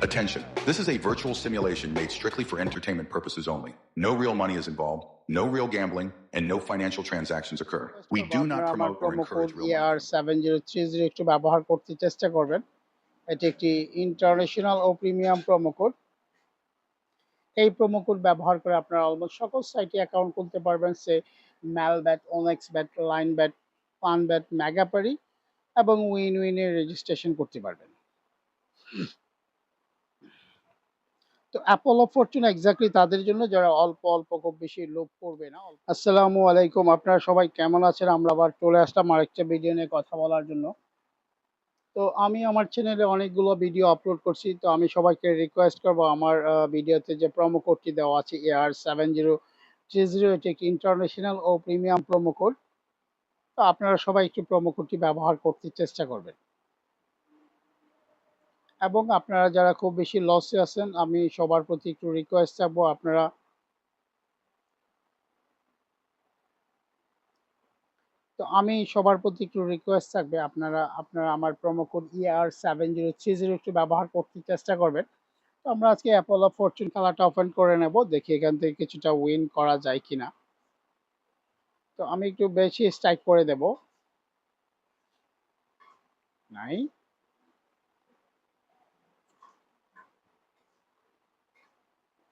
Attention. This is a virtual simulation made strictly for entertainment purposes only. No real money is involved, no real gambling, and no financial transactions occur. We do not promote or encourage real money. এটি একটি international ও premium promo code এই promo code ব্যবহার করে আপনারা almost সকল সাইটে account খুলতে পারবেন সে Mel one x bet line bet পান ব্যাট মেগাপারি এবং উইন উইনে রেজিস্ট্রেশন করতে পারবেন তো অ্যাপল অফ ফরচুন এক্স্যাক্টলি তাদের জন্য যারা অল্প অল্প খুব বেশি লোভ করবে না। আসসালামু আলাইকুম, আপনারা সবাই কেমন আছেন? আমরা আবার চলে আসলাম আরেকটা ভিডিও নিয়ে কথা বলার জন্য। তো আমি আমার চ্যানেলে অনেকগুলো ভিডিও আপলোড করছি, তো আমি সবাইকে রিকোয়েস্ট করব আমার ভিডিওতে যে প্রোমো কোডটি দেওয়া আছে E R seven zero three zero এটি একটি ইন্টারন্যাশনাল ও প্রিমিয়াম প্রোমো কোড তো আপনারা সবাই একটু প্রোমো কোডটি ব্যবহার করতে চেষ্টা করবেন। এবং আপনারা যারা খুব বেশি লসে আছেন, আমি সবার প্রতি একটু রিকোয়েস্ট থাকব আপনারা তো আমি সবার প্রতি একটু রিকোয়েস্ট থাকবে, আপনারা আপনারা আমার promo code E R seven zero three zero একটু ব্যবহার করতে চেষ্টা করবেন। তো আমরা আজকে অ্যাপল ফরচুন খেলাটা ওপেন করে নেব, দেখি এখান থেকে কিছুটা উইন করা যায় কিনা। তো আমি একটু বেশি স্ট্রাইক করে দেব। নাই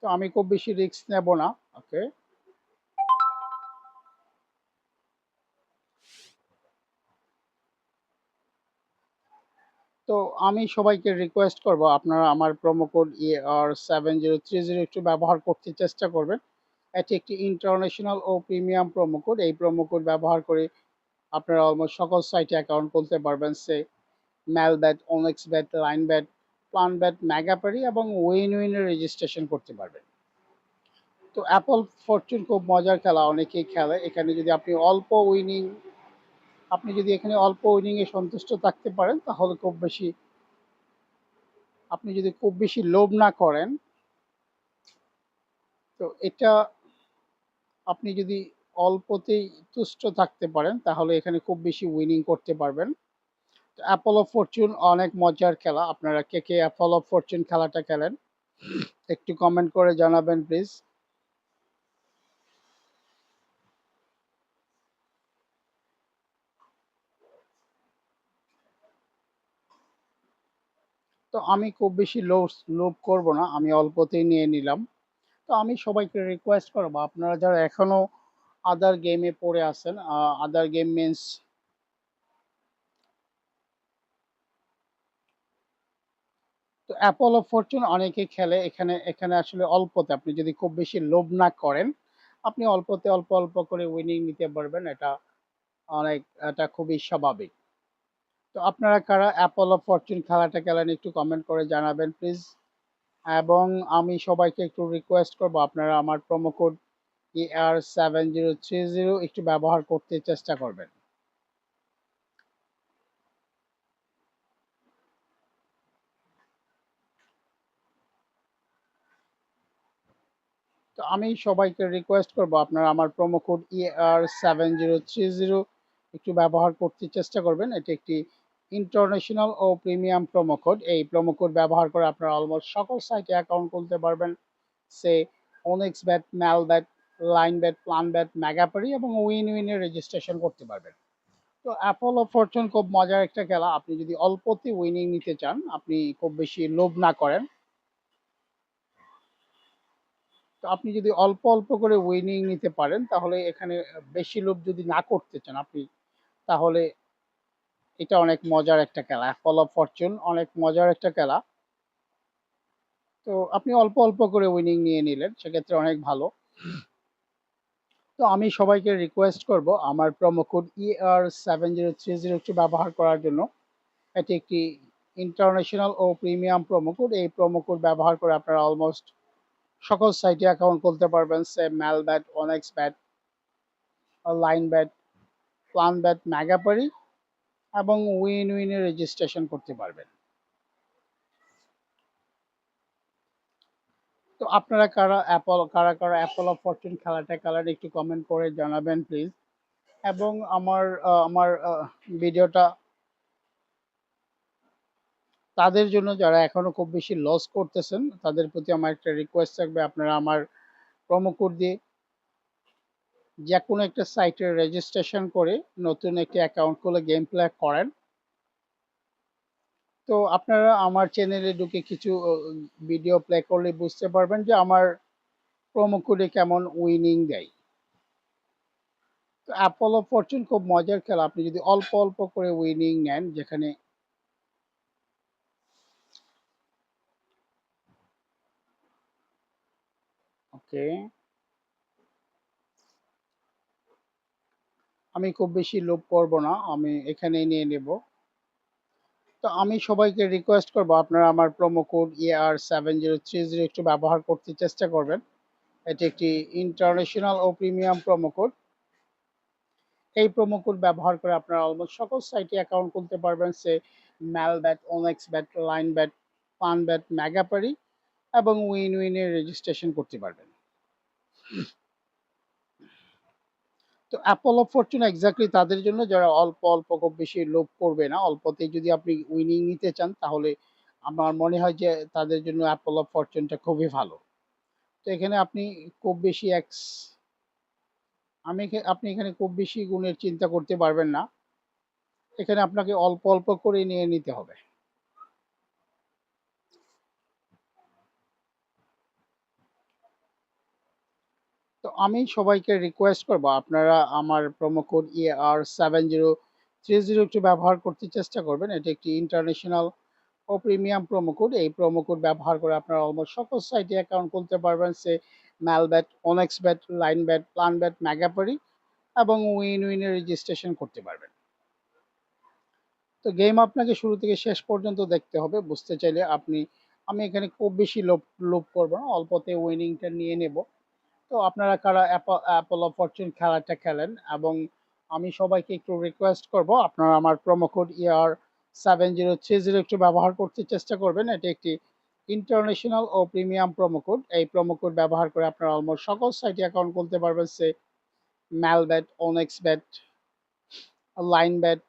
তো আমি খুব বেশি রিস্ক নেব না ওকে তো আমি সবাইকে রিকোয়েস্ট করব, আপনারা আমার promo code E R seven zero three zero একটু ব্যবহার করতে চেষ্টা করবেন। এটি একটি ইন্টারন্যাশনাল ও প্রিমিয়াম প্রোমো কোড এই প্রোমো কোড ব্যবহার করে আপনারা অলমোস্ট সকল সাইটে অ্যাকাউন্ট খুলতে পারবেন সে Melbet one x bet line bet plan bet Megapari এবং উইন উইনের রেজিস্ট্রেশন করতে পারবেন। তো অ্যাপল ফরচুন খুব মজার খেলা, অনেকেই খেলে। এখানে যদি আপনি অল্প উইনিং আপনি যদি এখানে অল্প উইনিং এ সন্তুষ্ট থাকতে পারেন, তাহলে খুব বেশি, আপনি যদি খুব বেশি লোভ না করেন, তো এটা আপনি যদি অল্পতেই তুষ্ট থাকতে পারেন, তাহলে এখানে খুব বেশি উইনিং করতে পারবেন। অ্যাপল অফ ফরচুন অনেক মজার খেলা। আপনারা কে কে অ্যাপল অফ ফরচুন খেলাটা খেলেন, একটু কমেন্ট করে জানাবেন প্লিজ তো আমি খুব বেশি লোভ লোভ করব না, আমি অল্পতেই নিয়ে নিলাম। তো আমি সবাইকে রিকোয়েস্ট করব, আপনারা যারা এখনও আদার গেমে পড়ে আছেন আদার গেম মিনস তো অ্যাপল অফ ফরচুন অনেকে খেলে, এখানে এখানে আসলে অল্পতে, আপনি যদি খুব বেশি লোভ না করেন, আপনি অল্পতে অল্প অল্প করে উইনিং নিতে পারবেন, এটা অনেক, এটা খুবই স্বাভাবিক। তো আপনারা কারা অ্যাপল অফ ফরচুন খেলাটা খেলেন, একটু কমেন্ট করে জানাবেন প্লিজ এবং আমি সবাইকে একটু রিকোয়েস্ট করব, আপনারা আমার promo code R seven zero three zero একটু ব্যবহার করতে চেষ্টা করবেন। তো আমি সবাইকে রিকোয়েস্ট করব, আপনারা আমার promo code R seven zero three zero একটু ব্যবহার করতে চেষ্টা করবেন। এটি একটি ইন্টারন্যাশনাল ও প্রিমিয়াম প্রোমো কোড এই প্রোমো কোড ব্যবহার করে আপনারা অলমোস্ট সকল সাইটে অ্যাকাউন্ট খুলতে পারবেন। সে one x bet Melbet line bet plan bet Megapari এবং উইন উইনের রেজিস্ট্রেশন করতে পারবেন। তো অ্যাপল অফ ফরচুন খুব মজার একটা খেলা। আপনি যদি অল্পতে উইনিং নিতে চান, আপনি খুব বেশি লোভ না করেন। তো আপনি যদি অল্প অল্প করে উইনিং নিতে পারেন, তাহলে এখানে বেশি লোভ যদি না করতে চান আপনি, তাহলে এটা অনেক মজার একটা খেলা। ফল অফ ফরচুন অনেক মজার একটা খেলা। তো আপনি অল্প অল্প করে উইনিং নিয়ে নিলেন, সেক্ষেত্রে অনেক ভালো। তো আমি সবাইকে রিকোয়েস্ট করব, আমার promo code E R seven zero three zero একটু ব্যবহার করার জন্য। এটি একটি ইন্টারন্যাশনাল ও প্রিমিয়াম প্রোমো কোড এই প্রোমো কোড ব্যবহার করে আপনারা অলমোস্ট সকল সাইটে অ্যাকাউন্ট খুলতে পারবেন। সে Melbet one x bet line bet plan bet Megapari এবং উইন উইনের রেজিস্ট্রেশন করতে পারবেন। তো আপনারা কারা অ্যাপল কারা কারা অ্যাপল অফ ফরচুন খেলাটা খেলার একটু কমেন্ট করে জানাবেন প্লিজ এবং আমার আমার ভিডিওটা তাদের জন্য যারা এখনও খুব বেশি লস করতেছেন, তাদের প্রতি আমার একটা রিকোয়েস্ট থাকবে, আপনারা আমার কোড দিয়ে যে কোনো একটা সাইটের রেজিস্ট্রেশন করে নতুন একটি অ্যাকাউন্ট খুলে গেম প্লে করেন। তো আপনারা আমার চ্যানেলে ঢুকে কিছু ভিডিও প্লে করলে বুঝতে পারবেন যে আমার কোডে কেমন উইনিং দেয়। তো অ্যাপল ফরচুন খুব মজার খেলা, আপনি যদি অল্প অল্প করে উইনিং নেন, যেখানে ওকে। আমি খুব বেশি লোভ করব না, আমি এখানে নিয়ে নেব। তো আমি সবাইকে রিকোয়েস্ট করব, আপনারা আমার promo code R seven zero three zero একটু ব্যবহার করতে চেষ্টা করবেন। এটি একটি ইন্টারন্যাশনাল ও প্রিমিয়াম প্রোমো কোড এই প্রোমো কোড ব্যবহার করে আপনারা অলমোস্ট সকল সাইটে অ্যাকাউন্ট খুলতে পারবেন, সে Melbet one x bet line bet পান ব্যাট ম্যাগাপারি এবং উইন উইনের রেজিস্ট্রেশন করতে পারবেন। তো অ্যাপল অফ ফরচুন এক্স্যাক্টলি তাদের জন্য যারা অল্প অল্প খুব বেশি লোভ করবে না অল্পতেই যদি আপনি উইনিং নিতে চান, তাহলে আমার মনে হয় যে তাদের জন্য অ্যাপল অফ ফরচুনটা খুবই ভালো। তো এখানে আপনি খুব বেশি এক্স আমি আপনি এখানে খুব বেশি গুণের চিন্তা করতে পারবেন না। এখানে আপনাকে অল্প অল্প করে নিয়ে নিতে হবে। আমি সবাইকে রিকোয়েস্ট করব, আপনারা আমার promo code R seven zero three zero একটু ব্যবহার করতে চেষ্টা করবেন, এটি একটি ইন্টারন্যাশনাল ও প্রিমিয়াম প্রোমো কোড এই প্রোমো কোড ব্যবহার করে আপনারা অলমোস্ট সকল সাইটে অ্যাকাউন্ট খুলতে পারবেন, সে Melbet one x bet line bet plan bet Megapari এবং উইন উইনের রেজিস্ট্রেশন করতে পারবেন। তো গেম আপনাকে শুরু থেকে শেষ পর্যন্ত দেখতে হবে, বুঝতে চাইলে আপনি, আমি এখানে খুব বেশি লোভ লোভ করব না, অল্পতে উইনিংটা নিয়ে নেব। তো আপনারা কারা অ্যাপল ফরচুন খেলাটা খেলেন এবং আমি সবাইকে একটু রিকোয়েস্ট করব, আপনারা আমার promo code E R seven zero three zero একটু ব্যবহার করতে চেষ্টা করবেন। এটি একটি ইন্টারন্যাশনাল ও প্রিমিয়াম প্রোমো কোড এই প্রোমো কোড ব্যবহার করে আপনারা অলমোস্ট সকল সাইটে অ্যাকাউন্ট খুলতে পারবেন। সে Mel Melbet one x bet, line bet,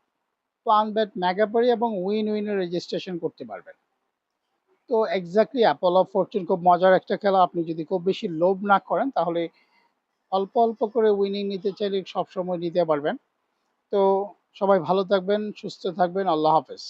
plan bet, Megapari এবং উইন উইনের রেজিস্ট্রেশন করতে পারবেন। তো এক্স্যাক্টলি অ্যাপল অফ ফরচুন খুব মজার একটা খেলা। আপনি যদি খুব বেশি লোভ না করেন, তাহলে অল্প অল্প করে উইনিং নিতে চাইলে সবসময় নিতে পারবেন। তো সবাই ভালো থাকবেন, সুস্থ থাকবেন, আল্লাহ হাফেজ।